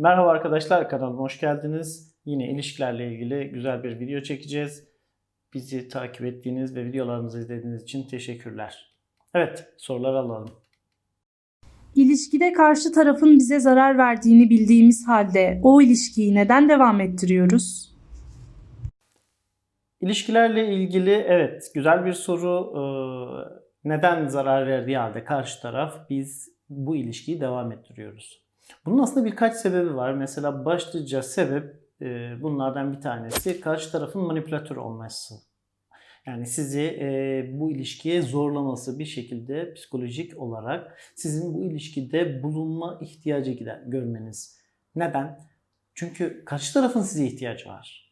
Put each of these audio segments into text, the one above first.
Merhaba arkadaşlar kanalıma hoş geldiniz. Yine ilişkilerle ilgili güzel bir video çekeceğiz. Bizi takip ettiğiniz ve videolarımızı izlediğiniz için teşekkürler. Evet sorular alalım. İlişkide karşı tarafın bize zarar verdiğini bildiğimiz halde o ilişkiyi neden devam ettiriyoruz? İlişkilerle ilgili evet güzel bir soru. Ee, neden zarar verdiği halde karşı taraf biz bu ilişkiyi devam ettiriyoruz? Bunun aslında birkaç sebebi var. Mesela başlıca sebep e, bunlardan bir tanesi karşı tarafın manipülatör olması. Yani sizi e, bu ilişkiye zorlaması bir şekilde psikolojik olarak sizin bu ilişkide bulunma ihtiyacı gider, görmeniz. Neden? Çünkü karşı tarafın size ihtiyacı var.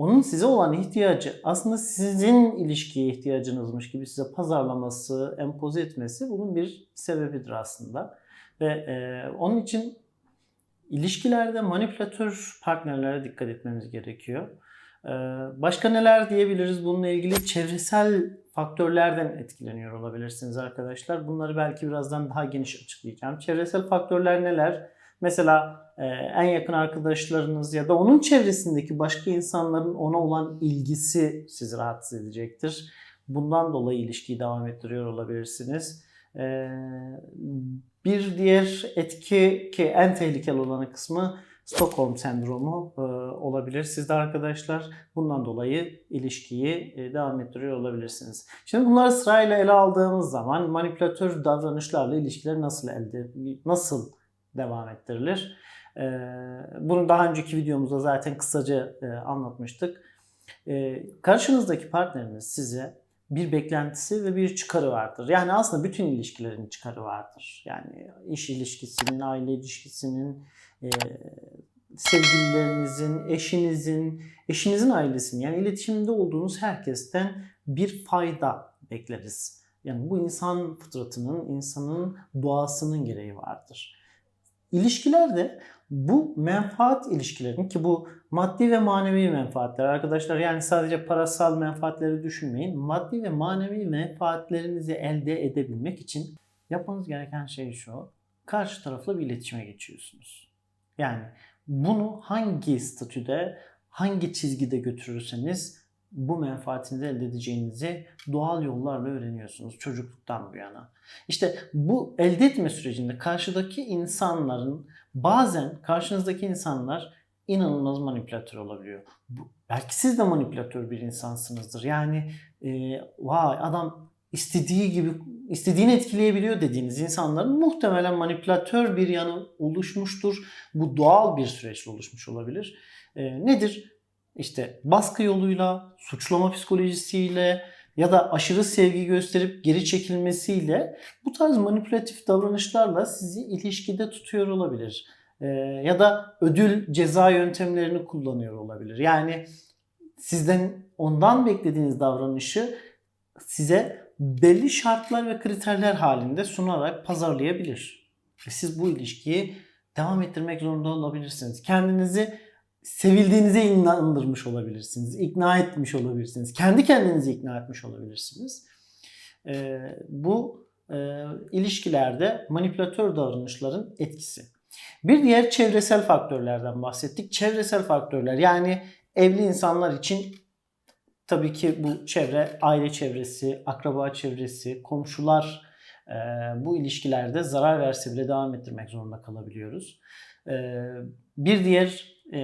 Onun size olan ihtiyacı aslında sizin ilişkiye ihtiyacınızmış gibi size pazarlaması, empoze etmesi bunun bir sebebidir aslında. Ve e, onun için ilişkilerde manipülatör partnerlere dikkat etmemiz gerekiyor. Ee, Başka neler diyebiliriz bununla ilgili? Çevresel faktörlerden etkileniyor olabilirsiniz arkadaşlar. Bunları belki birazdan daha geniş açıklayacağım. Çevresel faktörler neler? Mesela e, en yakın arkadaşlarınız ya da onun çevresindeki başka insanların ona olan ilgisi sizi rahatsız edecektir. Bundan dolayı ilişkiyi devam ettiriyor olabilirsiniz. Ee, Bir diğer etki ki en tehlikeli olan kısmı Stockholm sendromu e, olabilir. Siz de arkadaşlar bundan dolayı ilişkiyi e, devam ettiriyor olabilirsiniz. Şimdi bunları sırayla ele aldığımız zaman manipülatör davranışlarla ilişkiler nasıl elde nasıl devam ettirilir? E, bunu daha önceki videomuzda zaten kısaca e, anlatmıştık. E, karşınızdaki partneriniz size bir beklentisi ve bir çıkarı vardır. Yani aslında bütün ilişkilerin çıkarı vardır. Yani iş ilişkisinin, aile ilişkisinin, e, sevgililerinizin, eşinizin, eşinizin ailesinin yani iletişimde olduğunuz herkesten bir fayda bekleriz. Yani bu insan fıtratının, insanın doğasının gereği vardır. İlişkilerde bu menfaat ilişkilerin ki bu maddi ve manevi menfaatler arkadaşlar yani sadece parasal menfaatleri düşünmeyin. Maddi ve manevi menfaatlerinizi elde edebilmek için yapmanız gereken şey şu. Karşı tarafla bir iletişime geçiyorsunuz. Yani bunu hangi statüde, hangi çizgide götürürseniz bu menfaatinizi elde edeceğinizi doğal yollarla öğreniyorsunuz çocukluktan bu yana. İşte bu elde etme sürecinde karşıdaki insanların bazen karşınızdaki insanlar inanılmaz manipülatör olabiliyor. Belki siz de manipülatör bir insansınızdır. Yani e, vay adam istediği gibi istediğini etkileyebiliyor dediğiniz insanların muhtemelen manipülatör bir yanı oluşmuştur. Bu doğal bir süreçle oluşmuş olabilir. E, nedir? İşte baskı yoluyla, suçlama psikolojisiyle ya da aşırı sevgi gösterip geri çekilmesiyle bu tarz manipülatif davranışlarla sizi ilişkide tutuyor olabilir. E, ya da ödül ceza yöntemlerini kullanıyor olabilir. Yani sizden ondan beklediğiniz davranışı size belli şartlar ve kriterler halinde sunarak pazarlayabilir. Siz bu ilişkiyi devam ettirmek zorunda olabilirsiniz. Kendinizi sevildiğinize inandırmış olabilirsiniz. ikna etmiş olabilirsiniz. Kendi kendinizi ikna etmiş olabilirsiniz. Ee, bu e, ilişkilerde manipülatör davranışların etkisi. Bir diğer çevresel faktörlerden bahsettik. Çevresel faktörler yani evli insanlar için tabii ki bu çevre, aile çevresi, akraba çevresi, komşular e, bu ilişkilerde zarar verse bile devam ettirmek zorunda kalabiliyoruz. E, bir diğer e,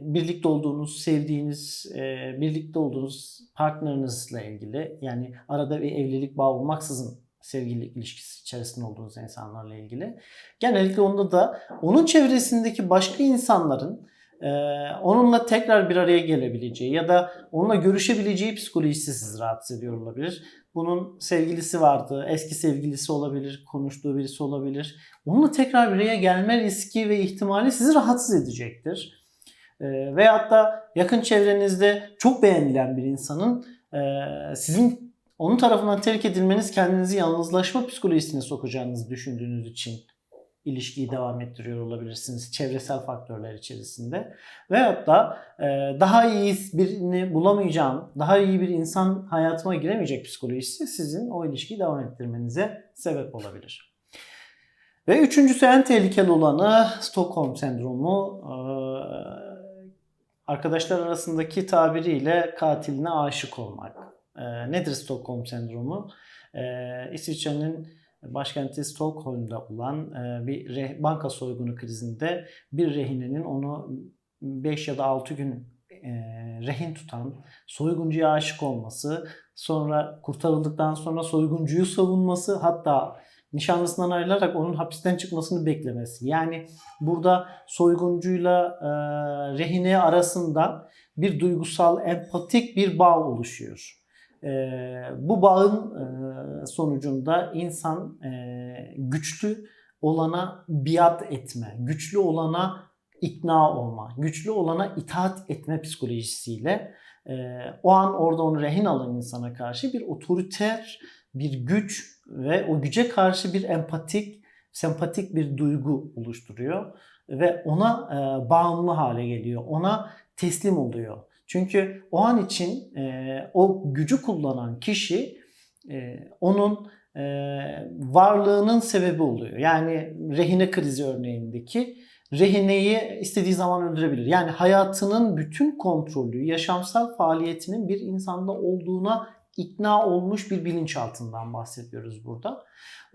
birlikte olduğunuz, sevdiğiniz, e, birlikte olduğunuz partnerinizle ilgili yani arada bir evlilik bağı olmaksızın sevgililik ilişkisi içerisinde olduğunuz insanlarla ilgili. Genellikle onda da onun çevresindeki başka insanların e, onunla tekrar bir araya gelebileceği ya da onunla görüşebileceği psikolojisi sizi rahatsız ediyor olabilir. Bunun sevgilisi vardı, eski sevgilisi olabilir, konuştuğu birisi olabilir. Onunla tekrar bir araya gelme riski ve ihtimali sizi rahatsız edecektir. E, veyahut da yakın çevrenizde çok beğenilen bir insanın e, sizin onun tarafından terk edilmeniz kendinizi yalnızlaşma psikolojisine sokacağınızı düşündüğünüz için ilişkiyi devam ettiriyor olabilirsiniz çevresel faktörler içerisinde. Veyahut da e, daha iyi birini bulamayacağım, daha iyi bir insan hayatıma giremeyecek psikolojisi sizin o ilişkiyi devam ettirmenize sebep olabilir. Ve üçüncüsü en tehlikeli olanı Stockholm sendromu. Ee, Arkadaşlar arasındaki tabiriyle katiline aşık olmak. Ee, Nedir Stockholm sendromu? Ee, İsviçre'nin başkenti Stockholm'da olan e, bir re- banka soygunu krizinde bir rehinenin onu 5 ya da 6 gün e, rehin tutan soyguncuya aşık olması, sonra kurtarıldıktan sonra soyguncuyu savunması hatta nişanlısından ayrılarak onun hapisten çıkmasını beklemesi. Yani burada soyguncuyla e, rehine arasında bir duygusal, empatik bir bağ oluşuyor. E, bu bağın e, sonucunda insan e, güçlü olana biat etme, güçlü olana ikna olma, güçlü olana itaat etme psikolojisiyle e, o an orada onu rehin alan insana karşı bir otoriter bir güç ve o güce karşı bir empatik, sempatik bir duygu oluşturuyor ve ona e, bağımlı hale geliyor, ona teslim oluyor. Çünkü o an için e, o gücü kullanan kişi e, onun e, varlığının sebebi oluyor. Yani rehine krizi örneğindeki rehineyi istediği zaman öldürebilir. Yani hayatının bütün kontrolü, yaşamsal faaliyetinin bir insanda olduğuna ikna olmuş bir bilinçaltından bahsediyoruz burada.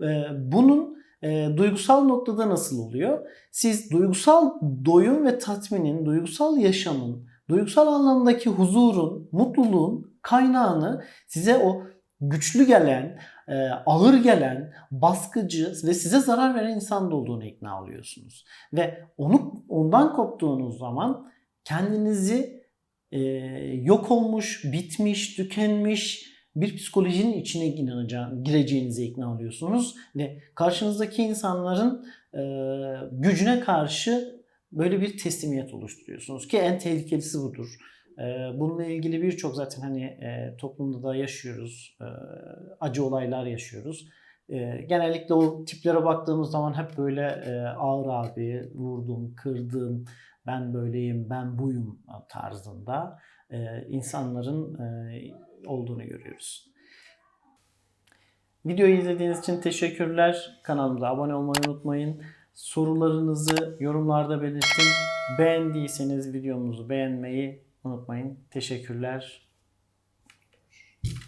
Ee, Bunun e, duygusal noktada nasıl oluyor? Siz duygusal doyum ve tatminin, duygusal yaşamın, duygusal anlamdaki huzurun, mutluluğun kaynağını size o güçlü gelen, e, ağır gelen, baskıcı ve size zarar veren insan olduğunu ikna oluyorsunuz. Ve onu ondan koptuğunuz zaman kendinizi e, yok olmuş, bitmiş, tükenmiş bir psikolojinin içine gireceğinize ikna oluyorsunuz ve karşınızdaki insanların e, gücüne karşı böyle bir teslimiyet oluşturuyorsunuz ki en tehlikelisi budur. E, bununla ilgili birçok zaten hani e, toplumda da yaşıyoruz, e, acı olaylar yaşıyoruz. E, genellikle o tiplere baktığımız zaman hep böyle e, ağır abi, vurdum, kırdım, ben böyleyim, ben buyum tarzında e, insanların e, olduğunu görüyoruz. Videoyu izlediğiniz için teşekkürler. Kanalımıza abone olmayı unutmayın. Sorularınızı yorumlarda belirtin. Beğendiyseniz videomuzu beğenmeyi unutmayın. Teşekkürler.